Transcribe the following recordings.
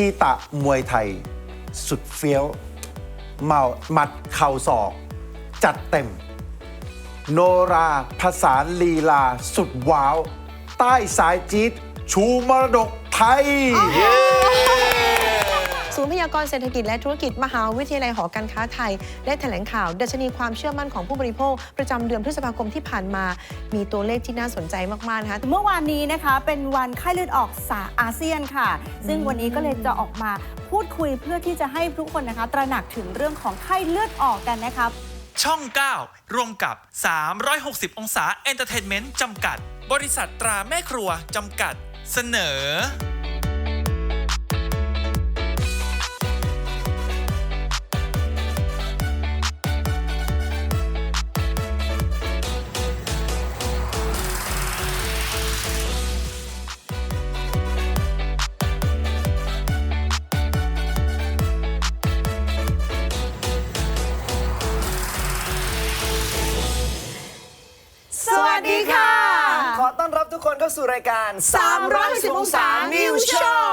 ชีตะมวยไทย สุดเฟี้ยวเมาหมัดเข่าศอก จัดเต็ม โนราภาษานลีลา สุดว้าว ใต้สายจี๊ดชูมรดกไทย ศูนย์พยากรณ์เศรษฐกิจและธุรกิจมหาวิทยาลัยหอการค้าไทย ได้แถลงข่าวดัชนีความเชื่อมั่นของผู้บริโภค ประจำเดือนพฤษภาคมที่ผ่านมา มีตัวเลขที่น่าสนใจมาก ๆ นะคะ เมื่อวานนี้นะคะเป็นวันไข้เลือดออกสาอาเซียนค่ะ ซึ่งวันนี้ก็เลยจะออกมาพูดคุยเพื่อที่จะให้ทุกคนนะคะ ตระหนักถึงเรื่องของไข้เลือดออกกันนะคะช่อง 9 ร่วมกับ 360 องศาเอนเตอร์เทนเมนต์จำกัด บริษัทตราแม่ครัวจำกัด เสนอ เข้าสู่รายการ360องศา New Show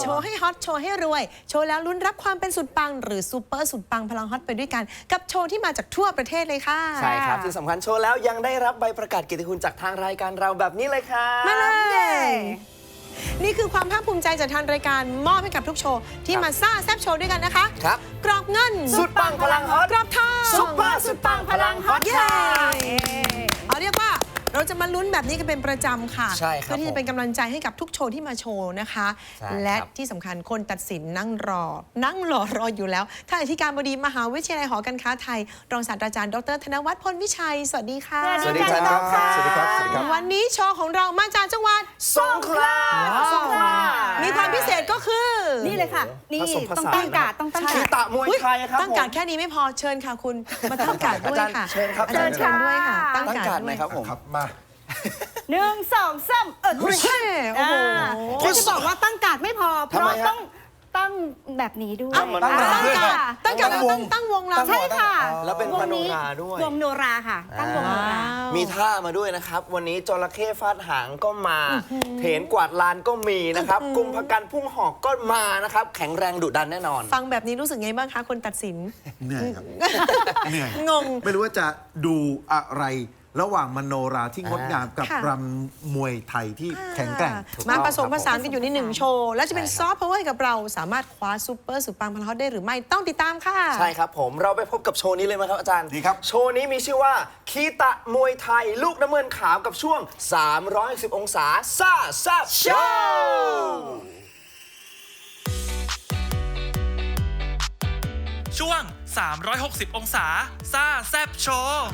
โชโชว์ว์ให้ฮอต โชว์ให้รวย โชว์แล้วลุ้นรับความเป็นสุดปัง หรือซูเปอร์สุดปังพลังฮอตไปด้วยกัน กับโชว์ที่มาจากทั่วประเทศเลยค่ะ ใช่ครับ ที่สำคัญโชว์แล้วยังได้รับใบประกาศเกียรติคุณจากทางรายการเราแบบนี้เลยครับมาเลยนี่คือความภาคภูมิใจจากทางรายการมอบให้กับทุกโชว์ที่มาซ่าแซบโชว์ด้วยกันนะคะ ครับ กรอบเงินสุดปังพลังฮอต กรอบทองซุปเปอร์สุดปังพลังฮอตเย้ค่ะเอาเรียกว่า เราจะมาลุ้นแบบนี้กันเป็นประจำค่ะใช่ครับเพื่อที่จะเป็นกำลังใจให้กับทุกโชว์ที่มาโชว์นะคะ ใช่และครับที่สำคัญคนตัดสินนั่งรอ นั่งรอรออยู่แล้วท่านอธิการบดีมหาวิทยาลัยหอการค้าไทย รองศาสตราจารย์ดรธนวัฒน์พลวิชัย สวัสดีค่ะ สวัสดีสวัสดีครับค่ะสวัสดีครับ สวัสดีครับ วันนี้โชว์ของเรามาจากจังหวัดสงขลาสงขลา มีความพิเศษก็คือนี่เลยค่ะ นี่ผสมผต้องสานตั้งการ์ดต้องตั้งชีการ์ดตะมวยไทยครับตั้งการดผม แค่นี้ไม่พอเชิญค่ะคุณ มาตั้งการดด้วยค่ะอาจารย์เชิญครับ อาจารย์เชิเชิญญค่ะด้วยค่ะ ตั้งตั้งการการ์ดดไหด้มวยครับผม ครับมา หนึ่งสองสามเออเฮ้ยโอ้โหฉันจะบอกว่าตั้งการ์ดไม่พอ เพทำไมราะฮะ ต้องตั้งแบบนี้ด้วยอ้าวตั้งรำด้วยค่ะตั้งการดตั้งวง ตั้งวงเราใช่ค่ะแล้วเป็นวมงโนนี้ราด้วย วงโนราค่ะ ตั้งวงโนรา มีท่ามาด้วยนะครับ วันนี้จระเข้ฟาดหางก็มา เถนกวาดลานก็มีนะครับ กุมภกันพุ่งหอกก็มานะครับ แข็งแรงดุดันแน่นอน ฟังแบบนี้รู้สึกไงบ้างคะคนตัดสิน เหนื่อยครับ เหนื่อย งง ไม่รู้ว่าจะดูอะไร ระหว่างมโนราที่งดงามกับค่ะ รำมวยไทยที่แข็งแกร่งมาต้องผสมครับผสานกันอยู่ในหนึ่งโชว์ และจะเป็นใช่ซครับอฟต์พาวเวอร์ให้กับเราสามารถคว้าซูเปอร์สุดปังพลังฮอตได้หรือไม่ต้องติดตามค่ะ ใช่ครับผมเราไปพบกับโชว์นี้เลยไหมครับอาจารย์ ดีครับ โชว์นี้มีชื่อว่า คีตะมวยไทย ลูกน้ำเงินขาวกับช่วง 310 องศาซ่าแซ่บโชว์ช่วง 360 องศา ซ่าแซบโชว์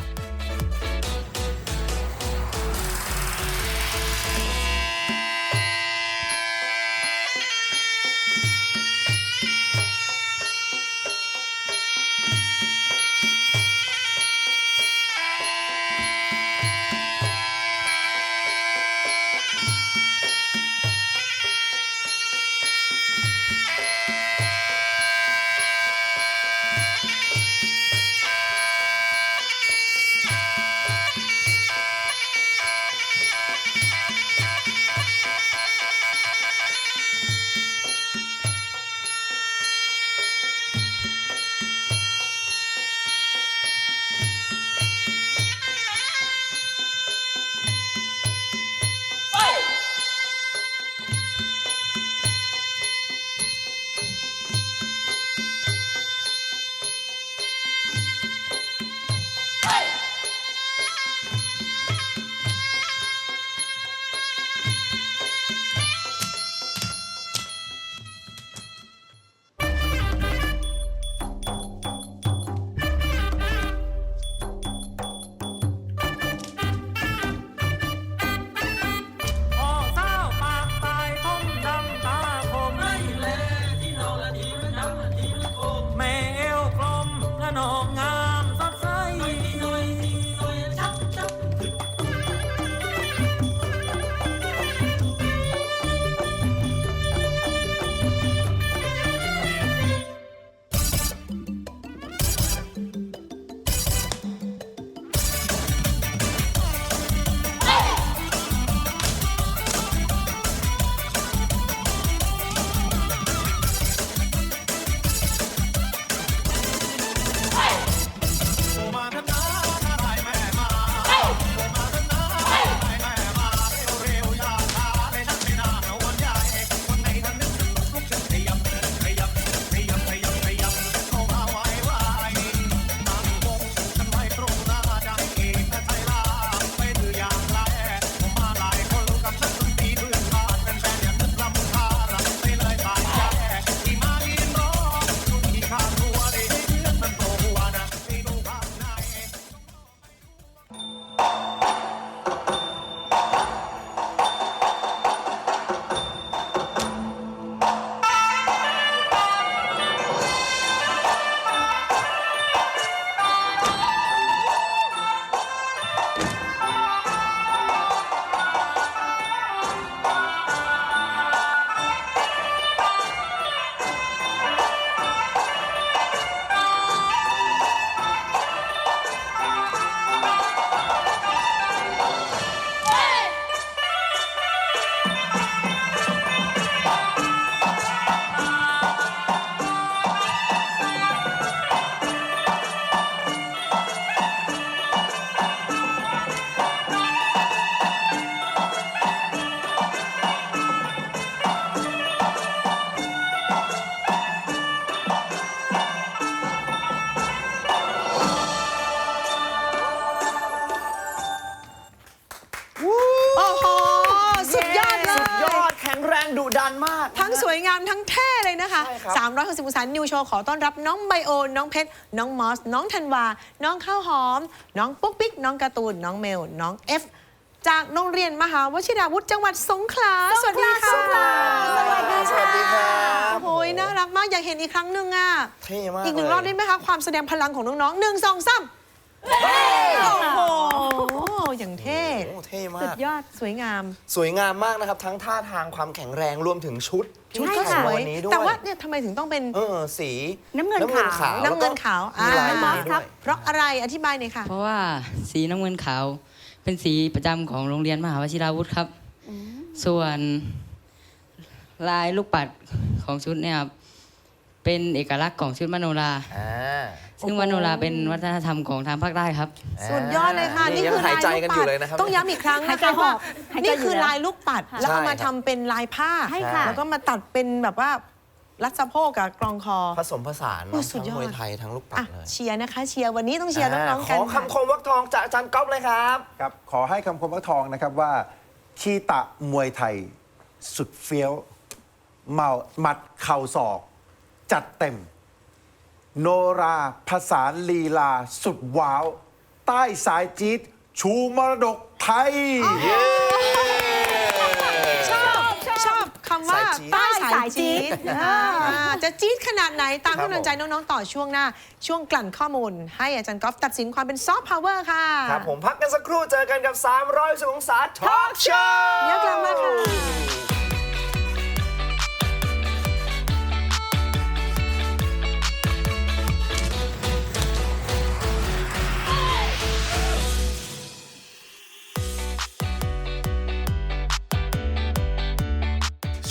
ดุดันมาก ทั้งสวยงามทั้งเท่เลยนะคะใช่ครับ360องศานิวโชว์ขอต้อนรับน้องไบโอ น้องเพชร น้องมอส น้องธันวา น้องข้าวหอม น้องปุ๊กปิ๊ก น้องการ์ตูน น้องเมล น้องเอฟ จากโรงเรียนมหาวชิราวุธจังหวัดสงขลา สวัสดีค่ะสงขลาสวัสดีสวัสดีครับโอ้ยน่ารักมากอยากเห็นอีกครั้งหนึ่งอะเท่มากอีกหนึ่งเลยรอบได้ไหมคะ ความแสดงพลังของน้องๆหนึ่งสองสามโอ้โห อย่างเท่โอ้เท่มาสุก ดยอดสวยงาม สวยงามมากนะครับ ทั้งท่าทางความแข็งแรงรวมถึงชุดชุดที่ก็สใส่วยวันนี้ด้วยแต่ว่าเนี่ยทำไมถึงต้องเป็นเออสีน้ำเงินขาว น้ำเงินขาวแล้วก็มีลายอ่าไม้ด้วยเพราะอะไรอธิบายหน่อยค่ะ เพราะว่าสีน้ำเงินขาว เป็นสีประจำของโรงเรียนมหาวชิราวุธครับ ส่วนลายลูกปัดของชุดเนี่ยครับเป็นเอกลักษณ์ของชุดมโนรา อ่า ซึ่งมโนราเป็นวัฒนธรรมของทางภาคใต้ครับ สุดยอดเลยค่ะนี่นี่ยังคือหายลายใจลูกกันอปัยู่ดเลยนะครับต้องย้ำอีกครั้งหายนะใจคะว่าออกหายใจนี่อยู่คือแล้วลายลูกปัดแล้วเอามาใช่คทำรับเป็นลายผ้า ใช่ค่ะ แล้วก็มาตัดเป็นแบบว่ารัดสะโพกกับกรองคอ ผสมผสานโอ้เนาะสุดทั้ยงอด มวยไทยทั้งลูกปัดอะเลยเชียร์นะคะ เชียร์วันนี้ต้องเชียร์น้องๆขกันอค่ะ คำคมวักทองจากอาจารย์ก๊อฟเลยครับ ครับขอให้คำคมวักทองนะครับว่าคีตะมวยไทย สุดเฟี้ยวเมาหมัดเข่าศอก จัดเต็ม โนราภาษานลีลาสุดว้าว ใต้สายจี๊ดชูมรดกไทย ชอบชอบคำว่าสายจี๊ด ใต้สาสายยจี๊จี๊ดดอ่าจะจี๊ดขนาดไหนตามครับกำลังใจน้อง ๆ ต่อช่วงหน้า ช่วงกลั่นข้อมูล ให้อาจารย์กอล์ฟตัดสินความเป็นซอฟต์พาวเวอร์ค่ะครับผมพักกันสักครู่เจอกันกับ 300องศาทอล์กโชว์ เดี๋ยวกลับมาค่ะ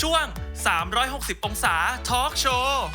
ช่วง 360 องศาทอล์กโชว์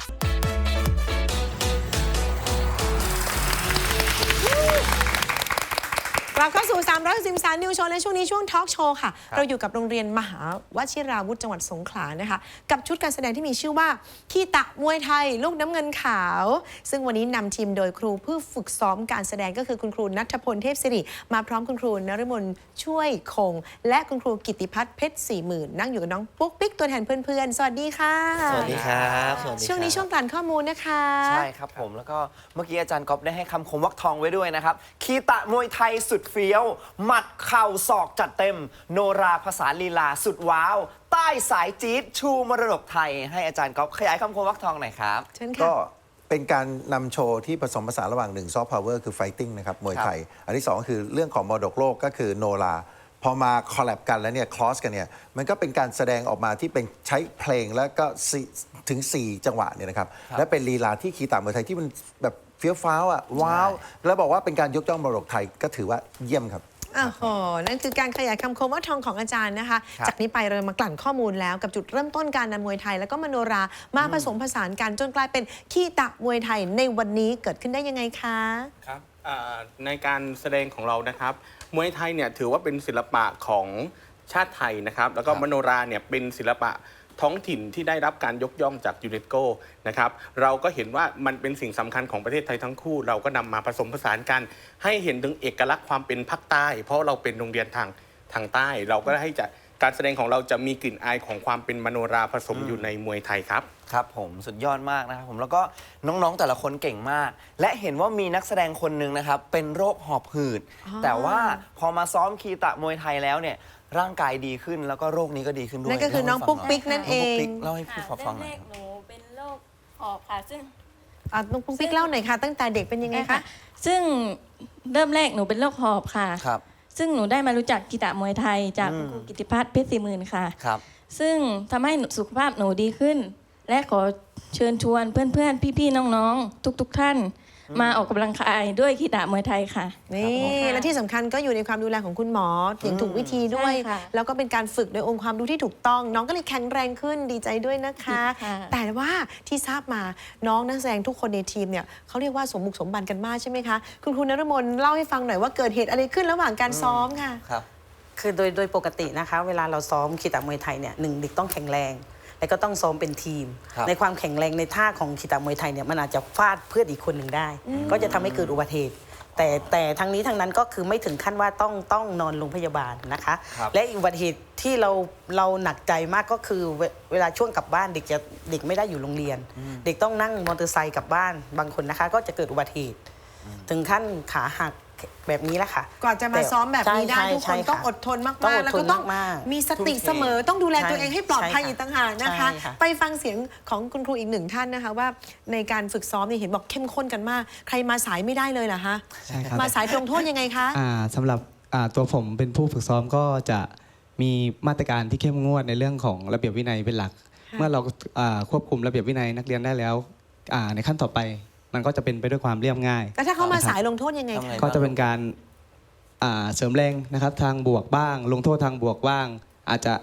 กลับเข้าสู่310สารนิวโชว์ในช่วงนี้ช่วงทอล์กโชว์ค่ะ เราอยู่กับโรงเรียนมหาวชิราวุธจังหวัดสงขลานะคะ กับชุดการแสดงที่มีชื่อว่าขี้ตะมวยไทย ลูกน้ำเงินขาว ซึ่งวันนี้นำทีมโดยครูเพื่อฝึกซ้อมการแสดงก็คือคุณครูนัทพลเทพสิริ มาพร้อมคุณครูนฤมลช่วยคง และคุณครูกิติพัฒน์เพชรสี่หมื่นนั่งอยู่กับน้องปุ๊กปิ๊กตัวแทนเพื่อนๆ สวัสดีค่ะ สวัสดีครับสวัสดีช่วงนี้ครับช่วงกลั่นข้อมูลนะคะ ใช่ครับผมแล้วก็เมื่อกี้อาจารย์ก๊อฟได้ให้คำคมวักทองไว้ด้วยนะครับคีตะมวยไทยสุดเฟี้ยว หมัดเข่าศอกจัดเต็ม โนราภาษาลีลาสุดว้าว ใต้สายจี๊ดชูมรดกไทย ให้อาจารย์ก๊อฟขยายคำคมวักทองหน่อยครับ เชิญก็ค่ะเป็นการนำโชว์ที่ผสมผสานระหว่างหนึ่งซอฟต์พาวเวอร์คือไฟติ้งนะครับ มวยไทย อันที่สองก็คือเรื่องของมรดกโลกก็คือโนรา พอมาคอลแลบกันแล้วเนี่ยคลอสกันเนี่ย มันก็เป็นการแสดงออกมาที่เป็นใช้เพลงแล้วก็สี่ถึง 4 จังหวะเนี่ยนะครับ และเป็นลีลาที่คีตามวยไทยที่มันแบบ เฟี้ยวฟ้าวอะว้าว แล้วบอกว่าเป็นการยกย่องมรดกไทยก็ถือว่าเยี่ยมครับอ้าวโห นั่นคือการขยายคำคมว่าทองของอาจารย์นะคะครับจากนี้ไปเรามากลั่นข้อมูลแล้วกับจุดเริ่มต้นการนำมวยไทย แล้วก็มโนรามาผสมผสานกันจนกลายเป็นขี้ตะมวยไทยในวันนี้เกิดขึ้นได้ยังไงคะ ครับอ่าในการแสดงของเรานะครับ มวยไทยเนี่ยถือว่าเป็นศิลปะของชาติไทยนะครับ แล้วก็ครับมโนราเนี่ยเป็นศิลปะ ท้องถิ่นที่ได้รับการยกย่องจากยูเนสโกนะครับเราก็เห็นว่ามันเป็นสิ่งสำคัญของประเทศไทยทั้งคู่ เราก็นำมาผสมผสานกัน ให้เห็นถึงเอกลักษณ์ความเป็นภาคใต้ เพราะเราเป็นโรงเรียนทางทางใต้ เราก็ให้จะการแสดงของเราจะมีกลิ่นอายของความเป็นมโนราผสมอยู่ในมวยไทยครับ ครับผมสุดยอดมากนะครับผมแล้วก็น้องๆแต่ละคนเก่งมาก และเห็นว่ามีนักแสดงคนหนึ่งนะครับ เป็นโรคหอบหืด แต่ว่าพอมาซ้อมคีตะมวยไทยแล้วเนี่ย ร่างกายดีขึ้นแล้วก็โรคนี้ก็ดีขึ้นด้วยนั่นก็คือน้องปุ๊กปิ๊กนั่นเอน้องปุ๊กง ปิ๊กเล่าให้พี่ค่ะฟังหเริ่มน่แรอยกหนูเป็นโรคหอบค่ะ ซึ่งอะน้องปุ๊กปิ๊กเล่าหน่อยค่ะ ตั้งแต่เด็กเป็นยังไงคะ ซึ่งเริ่มแรกหนูเป็นโรคหอบค่ะ ครับ ซึ่งหนูได้มารู้จักกีตามวยไทยจากอืมคุณครูกิติพัฒน์เพชรสี่หมื่นค่ะ ครับ ซึ่งทำให้หนูสุขภาพหนูดีขึ้น และขอเชิญชวนเพื่อนๆ พี่ๆ น้องๆ ทุกๆ ท่าน มาออกกำลังกายด้วยกีตามวยไทยค่ะ นี่ค่ะและที่สำคัญก็อยู่ในความดูแลของคุณหมออย่างถูกวิธีด้วย ใช่ค่ะแล้วก็เป็นการฝึกโดยองค์ความรู้ที่ถูกต้อง น้องก็เลยแข็งแรงขึ้นดีใจด้วยนะคะ ค่ะ แต่ว่าที่ทราบมาน้องนักแสดงทุกคนในทีมเนี่ยเขาเรียกว่าสมบุกสมบันกันมากใช่ไหมคะ คุณครูนรมนเล่าให้ฟังหน่อยว่าเกิดเหตุอะไรขึ้นระหว่างการซ้อมค่ะ ครับ คือโดยโดยปกตินะคะ เวลาเราซ้อมขีตามวยไทยเนี่ยหนึ่งเด็กต้องแข็งแรง แล้วก็ต้องซ้อมเป็นทีมครับในความแข็งแรงในท่าของขีตามวยไทยเนี่ยมันอาจจะฟาดเพื่อนอีกคนหนึ่งได้ ก็จะทำให้เกิดอุบัติเหตุแต่แต่ทั้งนี้ทั้งนั้นก็คือไม่ถึงขั้นว่าต้องต้องนอนโรงพยาบาลนะคะครับและอีกอุบัติเหตุที่เราเราหนักใจมากก็คือเวเวลาช่วงกลับบ้านเด็กจะเด็กไม่ได้อยู่โรงเรียน เด็กต้องนั่งมอเตอร์ไซค์กลับบ้านบางคนนะคะ ก็จะเกิดอุบัติเหตุ ถึงขั้นขาหัก แบบนี้แหละค่ะ ก่อนจะมาซ้อมแบบนี้ได้ใช่ทุกคนใช่ต้องค่ะอดทนมากต้องๆอดแล้วทก็นต้องมากๆมีสติทุ่มเทเสมอต้องดูแลใช่ตัวเองให้ปลอดภัยใช่ค่ะอีกต่างหากนะคะ ใช่ค่ะ ไปฟังเสียงของคุณครูอีกหนึ่งท่านนะคะว่าในการฝึกซ้อมเนี่ยเห็นบอกเข้มข้นกันมาก ใครมาสายไม่ได้เลยเหรอคะใช่ครับ มาสายลงโทษยังไงคะ อ่าสำหรับอ่าตัวผมเป็นผู้ฝึกซ้อมก็จะมีมาตรการที่เข้มงวดในเรื่องของระเบียบวินัยเป็นหลัก เมื่อเราอ่าควบคุมระเบียบวินัยนักเรียนได้แล้วอ่าในขั้นต่อไป มันก็จะเป็นไปด้วยความเรียบง่าย แล้วถ้าเขามาสายลงโทษยังไงทำไงคะก็จะเป็นการอ่าเสริมแรงนะครับ ทางบวกบ้าง ลงโทษทางบวกบ้าง อาจจะ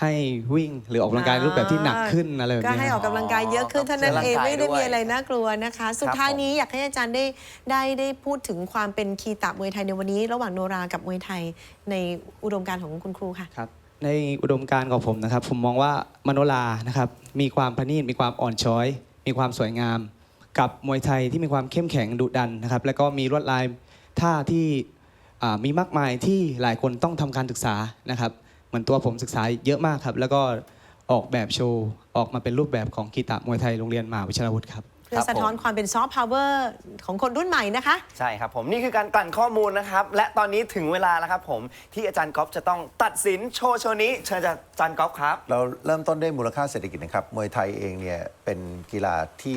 ให้วิ่งหรือออกกำลังกายรูปแบบที่หนักขึ้นอะไรแบบก็นี้ให้คอรัอบกกำลังกายเยอะขึ้นเท่านั้นออกเองกำลังกายไม่ได้ด้วยมีอะไรน่ากลัวนะคะ สุดท้ายผมนี้อยากให้อาจารย์ได้ได้ได้พูดถึงความเป็นคีตะมวยไทยในวันนี้ ระหว่างโนรากับมวยไทยในอุดมการณ์ของคุณครูค่ะ ครับ ในอุดมการณ์ของผมนะครับ ผมมองว่ามโนรานะครับ มีความประณีตมีความอ่อนช้อย มีความสวยงาม กับมวยไทยที่มีความเข้มแข็งดุดันนะครับ แล้วก็มีลวดลายท่าที่อ่ามีมากมายที่หลายคนต้องทำการศึกษานะครับ เหมือนตัวผมศึกษาเยอะมากครับ แล้วก็ออกแบบโชว์ออกมาเป็นรูปแบบของกีตะมวยไทยโรงเรียนมหาวิชาวุฒิครับ เพื่อสะท้อนความเป็นซอฟต์พาวเวอร์ของคนรุ่นใหม่นะคะ ใช่ครับผมนี่คือการกลั่นข้อมูลนะครับ และตอนนี้ถึงเวลาแล้วครับผมที่อาจารย์ก๊อฟจะต้องตัดสินโชว์โชว์นี้เชิญอาจารย์ก๊อฟครับ เราเริ่มต้นด้วยมูลค่าเศรษฐกิจนะครับ มวยไทยเองเนี่ยเป็นกีฬาที่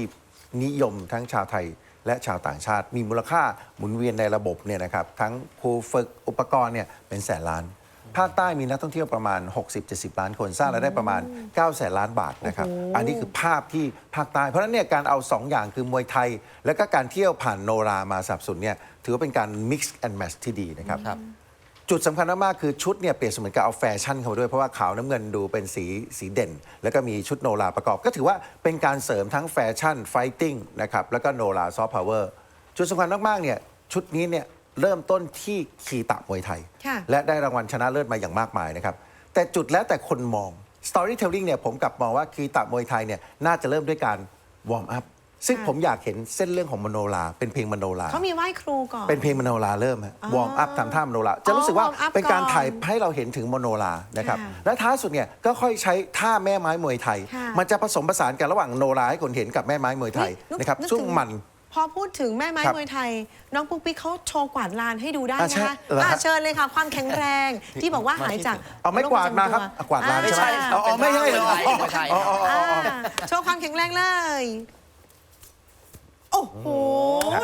นิยมทั้งชาวไทยและชาวต่างชาติ มีมูลค่าหมุนเวียนในระบบเนี่ยนะครับทั้งครูฝึกอุปกรณ์เนี่ยเป็นแสนล้านภาคใต้มีนักท่องเที่ยวประมาณ 60-70 ล้านคนสร้างรายได้ประมาณ 9 แสนล้านบาทนะครับ อันนี้คือภาพที่ภาคใต้ เพราะฉะนั้นเนี่ยการเอา 2 อย่างคือมวยไทย และก็การเที่ยวผ่านโนรามาสนับสนุนเนี่ยถือว่าเป็นการ mix and match ที่ดีนะครับ จุดสำคัญมากๆคือชุดเนี่ยเปรียบเสมือนกับเอาแฟชั่นเข้ามาด้วย เพราะว่าขาวน้ำเงินดูเป็นสีสีเด่น แล้วก็มีชุดโนราประกอบ ก็ถือว่าเป็นการเสริมทั้งแฟชั่นไฟติ้งนะครับแล้วก็โนราซอฟต์พาวเวอร์จุดสำคัญมากๆเนี่ยชุดนี้เนี่ยเริ่มต้นที่คีตะมวยไทยค่ะและได้รางวัลชนะเลิศมาอย่างมากมายนะครับแต่จุดแล้วแต่คนมอง Storytelling เนี่ยผมกลับมองว่าคีตะมวยไทยเนี่ยน่าจะเริ่มด้วยการวอร์มอัพ ซึ่งค่ะผมอยากเห็นเส้นเรื่องของมโนราเป็นเพลงมโนราเขามีไหว้ครูก่อน เป็นเพลงมโนราเริ่มฮะอ๋อวอร์มอัพทำท่ามโนราจะรู้สึกว่าอ๋อ warm up เป็นการก่อนถ่ายให้เราเห็นถึงมโนรานะครับค่ะและท้ายสุดเนี่ยก็ค่อยใช้ท่าแม่ไม้มวยไทย ค่ะ มันจะผสมผสานกันระหว่างโนราให้คนเห็นกับแม่ไม้มวยไทยนึกนะครับนึกซึ่งถึงมัน พอพูดถึงแม่ไม้ครับมวยไทย น้องปุ๊กปิ๊กเขาโชว์กวาดลานให้ดูได้อะใช่นะคะเหรอฮะอะเชิญเลยค่ะ ความแข็งแรงที่บอกว่าหายจากเอาไม้กวาดมาครับเอากวาดลานอ่ใช่ไหมเอาเอาไม่ใช่เหรอเป็นมวยไทยอ๋ออ๋ออ๋ออ๋อ อ่าโชว์ความแข็งแรงเลย โอ้โห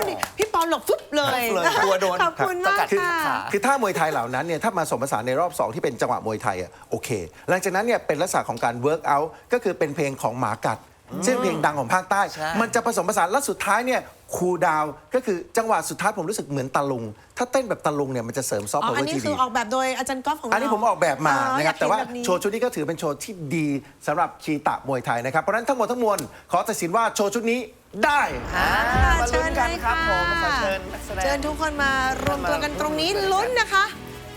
นี่พี่ปอหลบฟึบเลย เลยกลัวโดนขอบคุณมากสกัดขึ้นค่ะ ขา คือท่ามวยไทยเหล่านั้นเนี่ยถ้ามาสมผสานในรอบ 2 ที่เป็นจังหวะมวยไทยอะโอเค หลังจากนั้นเนี่ยเป็นลักษณะของการเวิร์กอัลก็คือเป็นเพลงของหมากัด ซึ่งเพลงดังของภาคใต้ ใช่ มันจะผสมผสานแล้วสุดท้ายเนี่ยคูลดาวน์ก็คือจังหวะสุดท้ายผมรู้สึกเหมือนตะลุง ถ้าเต้นแบบตะลุงเนี่ยมันจะเสริมซอฟต์อ๋อพาวเวอัอนร์นี้ที่คืดีอออกแบบโดยอาจารย์ก๊อฟของเราอันนี้ผมออกแบบมาอ๋อนะครับอยกแต่ว่าเห็นบบนี้ โชว์ชุดนี้ก็ถือเป็นโชว์ที่ดีสำหรับคีตะมวยไทยนะครับเพราะฉะนั้นทั้งหมดทั้งมวลขอตัดสินว่าโชว์ชุดนี้ได้อ่ามาเชิลุ้ญนเลกันยครับค่ะผมขอเชิญนักแสดง เชิญทุกคนมารวมตัวกันตรงนี้ลุ้นนะคะ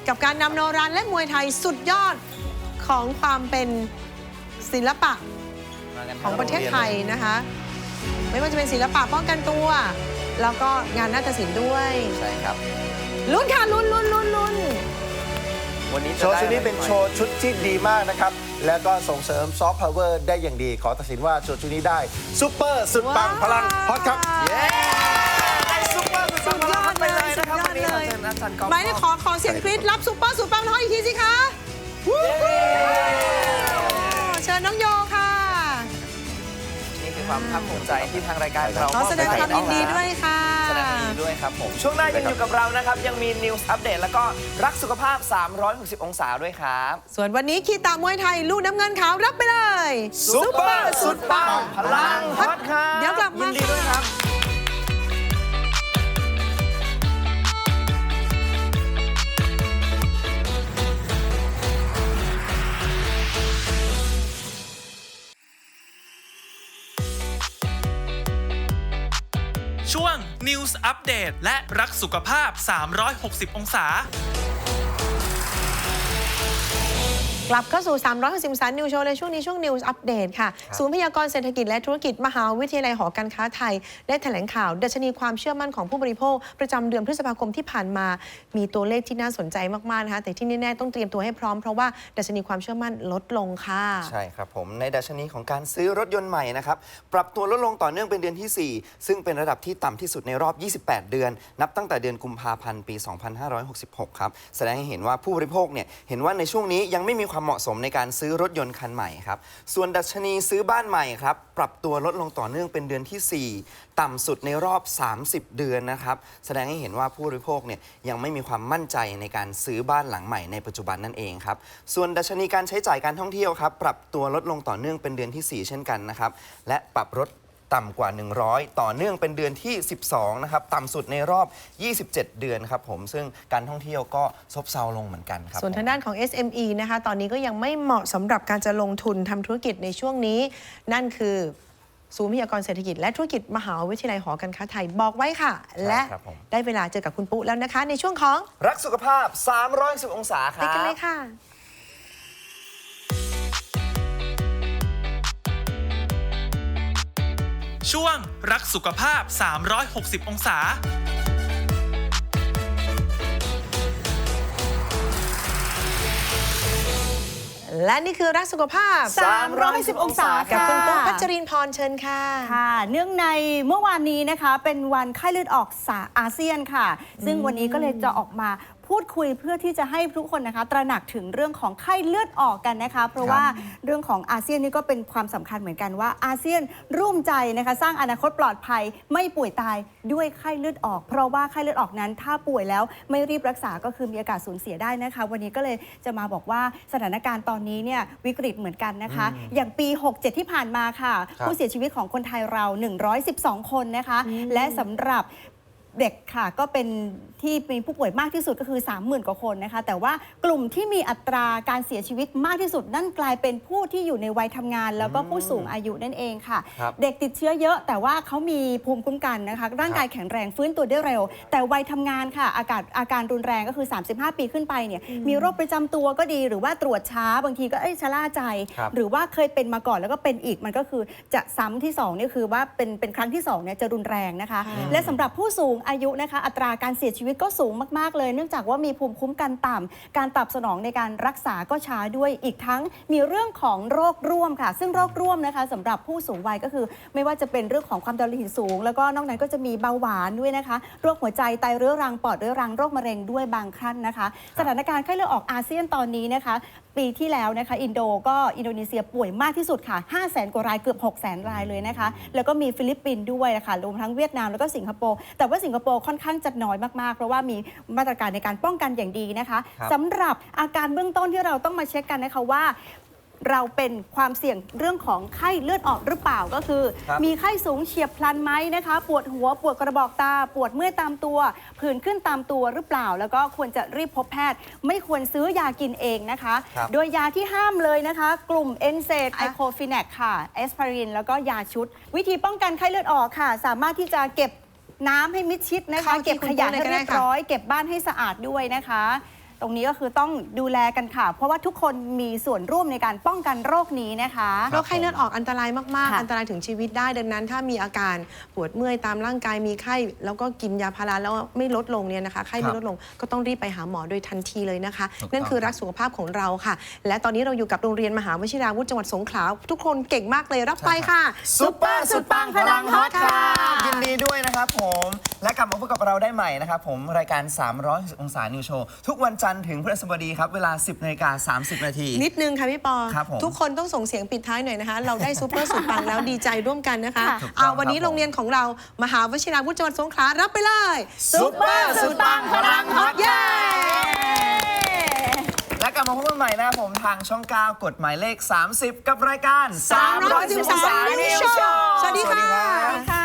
กับการนำโนราและมวยไทยสุดยอดของความเป็นศิลปะ ของประเทศไทยนะคะ ไม่ว่าจะเป็นศิลปะป้องกันตัว แล้วก็งานนาฏศิลป์ด้วยใช่ครับ ลุ้นค่ะลุ้นลุ้นลุ้นลุ้นวันนี้จะโชว์ได้ชุดนี้เป็นโชว์ชุดที่ดีมากนะครับ แล้วก็ส่งเสริมซอฟต์พาวเวอร์ได้อย่างดี ขอตัดสินว่าโชว์ชุดนี้ได้ซูเปอร์สุดปังพลังฮอตครับเย้ได้ซุปเปอร์สุดยอดไปเลยนะครับสุวัดนยอดนี้เลขอยเชิญอาจารย์ก๊อฟไม่ได้ขอขอเสียงกรี๊ดรับซุปเปอร์สุดปังทอยอีกทีสิคะ คือความภาคภูมิใจที่ทางรายการเราขอแสดงความยินดีด้วยค่ะ แสดงความยินดีด้วยครับผม ช่วงหน้ายังอยู่กับเรานะครับ ยังมีนิวส์อัปเดตแล้วก็รักสุขภาพ 360 องศาด้วยครับ ส่วนวันนี้คีตามวยไทย ลูกน้ำเงินขาวรับไปเลย ซุปเปอร์สุดปังพลังฮอตครับเดี๋ยวกลับมายินดีด้วยครับ News Update และรักสุขภาพ 360 องศา กลับเข้าสู่ 360องศานิวโชว์ในช่วงนี้ช่วง News อัปเดตค่ะ ศูนย์พยากรณ์เศรษฐกิจและธุรกิจมหาวิทยาลัยหอการค้าไทย ได้แถลงข่าวดัชนีความเชื่อมั่นของผู้บริโภค ประจำเดือนพฤษภาคมที่ผ่านมา มีตัวเลขที่น่าสนใจมาก ๆ นะคะ แต่ที่แน่ ๆ ต้องเตรียมตัวให้พร้อม เพราะว่าดัชนีความเชื่อมั่นลดลงค่ะ ใช่ครับผม ในดัชนีของการซื้อรถยนต์ใหม่นะครับ ปรับตัวลดลงต่อเนื่องเป็นเดือนที่ 4 ซึ่งเป็นระดับที่ต่ำที่สุดในรอบ 28 เดือน นับตั้งแต่เดือนกุมภาพันธ์ปี 2566 ครับ แสดงให้เห็นว่าผู้บริโภคเนี่ยเห็นว่าในช่วงนี้ยังไม่มีความเหมาะสมในการซื้อรถยนต์คันใหม่ครับ ส่วนดัชนีซื้อบ้านใหม่ครับ ปรับตัวลดลงต่อเนื่องเป็นเดือนที่ 4 ต่ำสุดในรอบ 30 เดือนนะครับ แสดงให้เห็นว่าผู้บริโภคเนี่ยยังไม่มีความมั่นใจในการซื้อบ้านหลังใหม่ในปัจจุบันนั่นเองครับ ส่วนดัชนีการใช้จ่ายการท่องเที่ยวครับ ปรับตัวลดลงต่อเนื่องเป็นเดือนที่ 4 เช่นกันนะครับ และปรับลด ต่ำกว่า 100 ต่อเนื่องเป็นเดือนที่ 12 นะครับ ต่ำสุดในรอบ 27 เดือนครับผม ซึ่งการท่องเที่ยวก็ซบเซาลงเหมือนกันครับส่วนผมทางด้านของ SME นะคะ ตอนนี้ก็ยังไม่เหมาะสำหรับการจะลงทุนทำธุรกิจในช่วงนี้ นั่นคือศูนย์พยากรณ์เศรษฐกิจและธุรกิจมหาวิทยาลัยหอการค้าไทยบอกไว้ค่ะ และครับผม ได้เวลาเจอกับคุณปุ๊แล้วนะคะ ในช่วงของรักสุขภาพ 310 องศาคไปรับกันเลยค่ะ ช่วงรักสุขภาพ 360 องศา และนี่คือรักสุขภาพ310องศากับคุณปุ๊ค่ะ พัชรินพรเชิญค่ะ ค่ะ เนื่องในเมื่อวานนี้นะคะ เป็นวันไข้เลือดออกสาอาเซียนค่ะ ซึ่งวันนี้ก็เลยจะออกมา พูดคุยเพื่อที่จะให้ทุกคนนะคะตระหนักถึงเรื่องของไข้เลือดออกกันนะคะ เพราะว่าเรื่องของอาเซียนนี่ก็เป็นความสำคัญเหมือนกันว่าอาเซียนร่วมใจนะคะสร้างอนาคตปลอดภัยไม่ป่วยตายด้วยไข้เลือดออก เพราะว่าไข้เลือดออกนั้น ถ้าป่วยแล้วไม่รีบรักษาก็คือมีโอกาสสูญเสียได้นะคะ วันนี้ก็เลยจะมาบอกว่าสถานการณ์ตอนนี้เนี่ยวิกฤตเหมือนกันนะคะ อย่างปี 67 ที่ผ่านมาค่ะครับผู้เสียชีวิตของคนไทยเรา 112 คนนะคะ และสำหรับ เด็กค่ะก็เป็นที่มีผู้ป่วยมากที่สุดก็คือ 30,000 กว่าคนนะคะ แต่ว่ากลุ่มที่มีอัตราการเสียชีวิตมากที่สุด นั่นกลายเป็นผู้ที่อยู่ในวัยทำงาน แล้วก็ผู้สูงอายุนั่นเองค่ะ ครับ เด็กติดเชื้อเยอะแต่ว่าเขามีภูมิคุ้มกันนะคะ ร่างกายแข็งแรงฟื้นตัวได้เร็ว แต่วัยทำงานค่ะ อากาศอาการรุนแรงก็คือ 35 ปีขึ้นไปเนี่ยมีโรคประจำตัวก็ดี หรือว่าตรวจช้าบางทีก็เอ้ยชะล่าใจ ครับ หรือว่าเคยเป็นมาก่อนแล้วก็เป็นอีกมันก็คือจะซ้ำที่2นี่คือว่าเป็นเป็นครั้งที่2เนี่ยจะรุนแรงนะคะ และสำหรับผู้สูงอายุนะคะ อัตราการเสียชีวิตก็สูงมาก ๆ เลย เนื่องจากว่ามีภูมิคุ้มกันต่ำการตอบสนองในการรักษาก็ช้าด้วยอีกทั้งมีเรื่องของโรคร่วมค่ะ ซึ่งโรคร่วมนะคะสำหรับผู้สูงวัยก็คือ ไม่ว่าจะเป็นเรื่องของความดันโลหิตสูง แล้วก็นอกนั้นก็จะมีเบาหวานด้วยนะคะ โรคหัวใจไตเรื้อรังปอดเรื้อรังโรคมะเร็งด้วยบางครั้นนะคะ สถานการณ์ไข้เลือดออกอาเซียนตอนนี้นะคะ ปีที่แล้วนะคะอินโดก็อินโดนีเซียป่วยมากที่สุดค่ะ 5 0 0แสนกว่ารายเกือบ 6 0แสนรายเลยนะคะ แล้วก็มีฟิลิปปินส์ด้วยนะคะรวมทั้งเวียดนามแล้วก็สิงคโปร์ แต่ว่าสิงคโปร์ค่อนข้างจะน้อยมากๆ เพราะว่ามีมาตรการในการป้องกันอย่างดีนะคะครับสำหรับอาการเบื้องต้นที่เราต้องมาเช็คกันนะคะว่า เราเป็นความเสี่ยงเรื่องของไข้เลือดออกหรือเปล่าก็คือ ครับ มีไข้สูงเฉียบพลันไหมนะคะ ปวดหัวปวดกระบอกตา ปวดเมื่อยตามตัวผื่นขึ้นตามตัวหรือเปล่า แล้วก็ควรจะรีบพบแพทย์ ไม่ควรซื้อยากินเองนะคะ ครับ โดยยาที่ห้ามเลยนะคะ กลุ่มเอนเซดไอโคฟินแนกค่ะเอสพารินแล้วก็ยาชุด วิธีป้องกันไข้เลือดออกค่ะ สามารถที่จะเก็บน้ำให้มิดชิดนะคะ เข้าที่เก็บขยะคุณโป้เลยก็ได้ให้เรียบค่ะร้อย เก็บบ้านให้สะอาดด้วยนะคะต รงนี้ก็คือต้องดูแลกันค่ะ เพราะว่าทุกคนมีส่วนร่วมในการป้องกันโรคนี้นะคะ โรคไข้เลือดออกอันตรายมาก ๆ ค่ะอันตรายถึงชีวิตได้ดังนั้น ถ้ามีอาการปวดเมื่อยตามร่างกายมีไข้ แล้วก็กินยาพาราแล้วไม่ลดลงเนี่ยนะคะไข้ไม่ลดลงก็ต้องรีบไปหาหมอโดยทันทีเลยนะคะ ถูกต้อง นั่นคือรักสุขภาพของเราค่ะ และตอนนี้เราอยู่กับโรงเรียนมหาวชิราวุธจังหวัดสงขลาทุกคนเก่งมากเลยรับไปค่ะ ซุปเปอร์สุดปังพลังฮอตครับยินดีด้วยนะครับผม และกลับมาพบกับเราได้ใหม่นะครับ ผมรายการ 300 องศานิวโชว์ทุกวันจันทร์ถึงพฤหัสบดีครับ เวลา 10นาฬิกา30 นาที นิดนึงค่ะพี่ปอ ครับผมทุกคนต้องส่งเสียงปิดท้ายหน่อยนะคะ เราได้ซูเปอร์สุดปังแล้วดีใจร่วมกันนะคะค่ะถูกต้องเอาวันนี้ครับผม โรงเรียนของเรา มหาวชิราวุธจังหวัดสงขลารับไปเลยซุปเปอร์สุดปังพลังฮอตเย้ และกลับมาพบกันใหม่นะครับผมทางช่อง 9 กฎหมายเลข 30 กับรายการ310 310องศานิวโชว์สวัสดีค่ะรับ ค่ะ